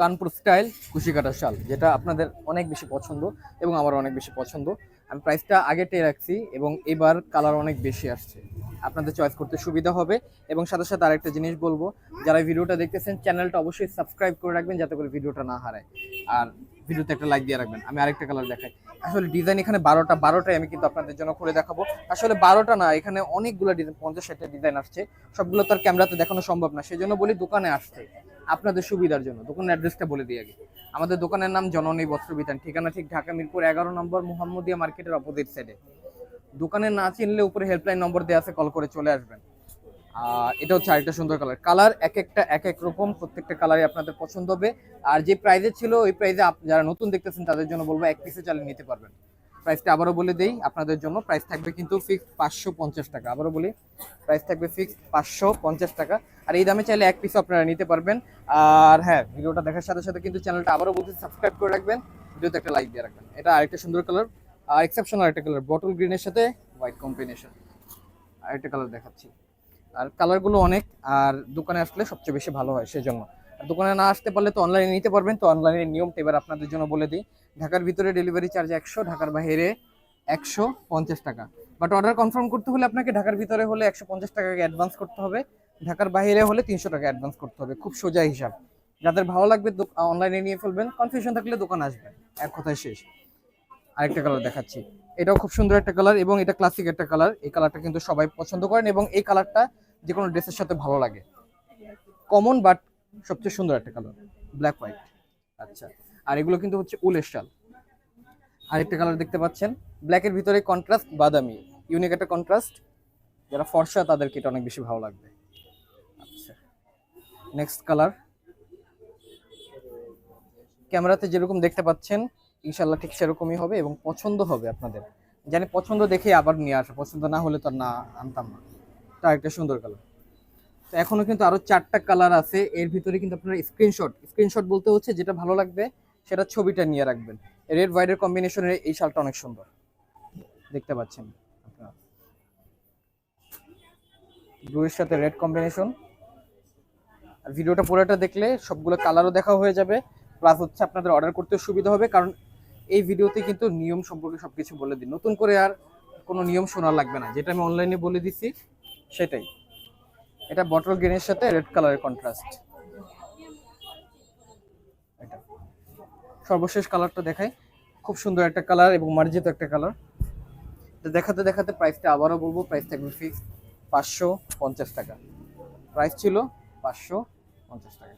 Kanpur style কুশি কাটা শাল, যেটা আপনাদের অনেক বেশি পছন্দ এবং আমার অনেক বেশি পছন্দ। আমি প্রাইসটা আগে টেয়ে রাখছি এবং এবার কালার অনেক বেশি আসছে। আপনাদের চয়েস করতে সুবিধা হবে এবং সাথে সাথে আরেকটা জিনিস বলব, যারা ভিডিওটা দেখতেছেন চ্যানেলটা অবশ্যই সাবস্ক্রাইব করে রাখবেন যাতে করে ভিডিওটা না হারায়। আর ভিডিওতে একটা লাইক দিয়ে রাখবেন, আমি আরেকটা কালার দেখাই। আসলে ডিজাইন এখানে বারোটা, বারোটাই আমি কিন্তু আপনাদের জন্য খুলে দেখাবো। আসলে বারোটা না, এখানে অনেকগুলো ডিজাইন পঞ্চাশ ষাটটা ডিজাইন আসছে। সবগুলো তো আর ক্যামেরাতে দেখানো সম্ভব না সেই জন্য বলি দোকানে আসতে। আপনাদের সুবিধার জন্য। দোকানের অ্যাড্রেসটা বলে দিই আগে। আমাদের দোকানের নাম জননী বস্ত্র বিতান ঠিকানা ঠিক ঢাকা মিরপুর এগারো নম্বর মোহাম্মদিয়া মার্কেটের অপোজিট সাইডে দোকানে না চিনলে উপরে হেল্পলাইন নম্বর দেওয়া আছে কল করে চলে আসবেন। আর এটা হচ্ছে আরেকটা সুন্দর কালার কালার এক একটা, এক এক রকম, প্রত্যেকটা কালারই আপনাদের পছন্দ হবে। আর যে প্রাইজে ছিল, ওই প্রাইজে যারা নতুন দেখতেছেন, তাদের জন্য বলব, এক পিসে চালিয়ে নিতে পারবেন। প্রাইসটা আবারও বলে দেই, আপনাদের জন্য প্রাইস থাকবে কিন্তু ফিক্সড পাঁচশো পঞ্চাশ টাকা। আবারও বলি প্রাইস থাকবে ফিক্সড পাঁচশো পঞ্চাশ টাকা। আর এই দামে চাইলে এক পিসও আপনারা নিতে পারবেন। আর হ্যাঁ ভিডিওটা দেখার সাথে সাথে কিন্তু চ্যানেলটা আবারও বলতে সাবস্ক্রাইব করে রাখবেন, ভিডিওতে একটা লাইক দিয়ে রাখবেন। এটা আরেকটা সুন্দর কালার আর এক্সেপশনাল একটা কালার বটল গ্রিনের সাথে হোয়াইট কম্বিনেশন আরেকটা কালার দেখাচ্ছি। আর কালারগুলো অনেক, আর দোকানে আসলে সবচেয়ে বেশি ভালো হয়, সেজন্য। দোকানে না আসতে পারলে তো অনলাইনে নিতে পারবেন। তো অনলাইনের নিয়মটা এবার আপনাদের জন্য বলে দিই। ঢাকার ভিতরে ডেলিভারি চার্জ একশো, ঢাকার বাইরে একশো পঞ্চাশ টাকা। বাট অর্ডার কনফার্ম করতে হলে আপনাকে ঢাকার ভিতরে হলে একশো পঞ্চাশ টাকাকে অ্যাডভান্স করতে হবে। ঢাকার বাইরে হলে তিনশো টাকা অ্যাডভান্স করতে হবে। খুব সোজা হিসাব। যাদের ভালো লাগবে অনলাইনে নিয়ে ফেলবেন। কনফিউশন থাকলে দোকান আসবেন। এক কথায় শেষ। আরেকটা কালার দেখাচ্ছি। এটাও খুব সুন্দর একটা কালার এবং এটা ক্লাসিক একটা কালার এই কালারটা কিন্তু সবাই পছন্দ করেন এবং এই কালারটা যে কোনো ড্রেসের সাথে ভালো লাগে। কমন বাট সবচেয়ে সুন্দর একটা কালার ব্ল্যাক হোয়াইট আচ্ছা আর এগুলো কিন্তু হচ্ছে উলের শাল। আরেকটা কালার দেখতে পাচ্ছেন ব্ল্যাকের ভিতরে কন্ট্রাস্ট বাদামি। ইউনিক একটা কন্ট্রাস্ট যারা ফর্সা তাদেরকে এটা অনেক বেশি ভালো লাগবে। আচ্ছা নেক্সট কালার ক্যামেরাতে যেরকম দেখতে পাচ্ছেন ইনশাল্লাহ ঠিক সেরকমই হবে এবং পছন্দ হবে আপনাদের। জানি পছন্দ দেখে আবার নিয়ে আসা, পছন্দ না হলে তো না আনতাম না। তা একটা সুন্দর কালার এখনও কিন্তু আরও চারটা কালার আছে। এর ভিতরে কিন্তু আপনারা স্ক্রিনশট স্ক্রিনশট বলতে হচ্ছে যেটা ভালো লাগবে, সেটা ছবিটা নিয়ে রাখবেন। রেড হোয়াইটের কম্বিনেশনের এই শালটা অনেক সুন্দর। দেখতে পাচ্ছেন আপনারা। ব্লুয়ের সাথে রেড কম্বিনেশন আর ভিডিওটা পুরোটা দেখলে সবগুলো কালারও দেখা হয়ে যাবে। প্লাস হচ্ছে আপনাদের অর্ডার করতে সুবিধা হবে, কারণ এই ভিডিওতে কিন্তু নিয়ম সম্পর্কে সবকিছু বলে দিই। নতুন করে আর কোনো নিয়ম শোনা লাগবে না। যেটা আমি অনলাইনে বলে দিছি, সেটাই। এটা বটল গ্রিনের সাথে রেড কালারের কন্ট্রাস্ট এটা। সর্বশেষ কালারটা দেখাই। খুব সুন্দর একটা কালার এবং মার্জিত একটা কালার দেখাতে দেখাতে প্রাইসটা আবারও বলব প্রাইস থাকবে ফিক্স পাঁচশো পঞ্চাশ টাকা। প্রাইস ছিল পাঁচশো পঞ্চাশ টাকা।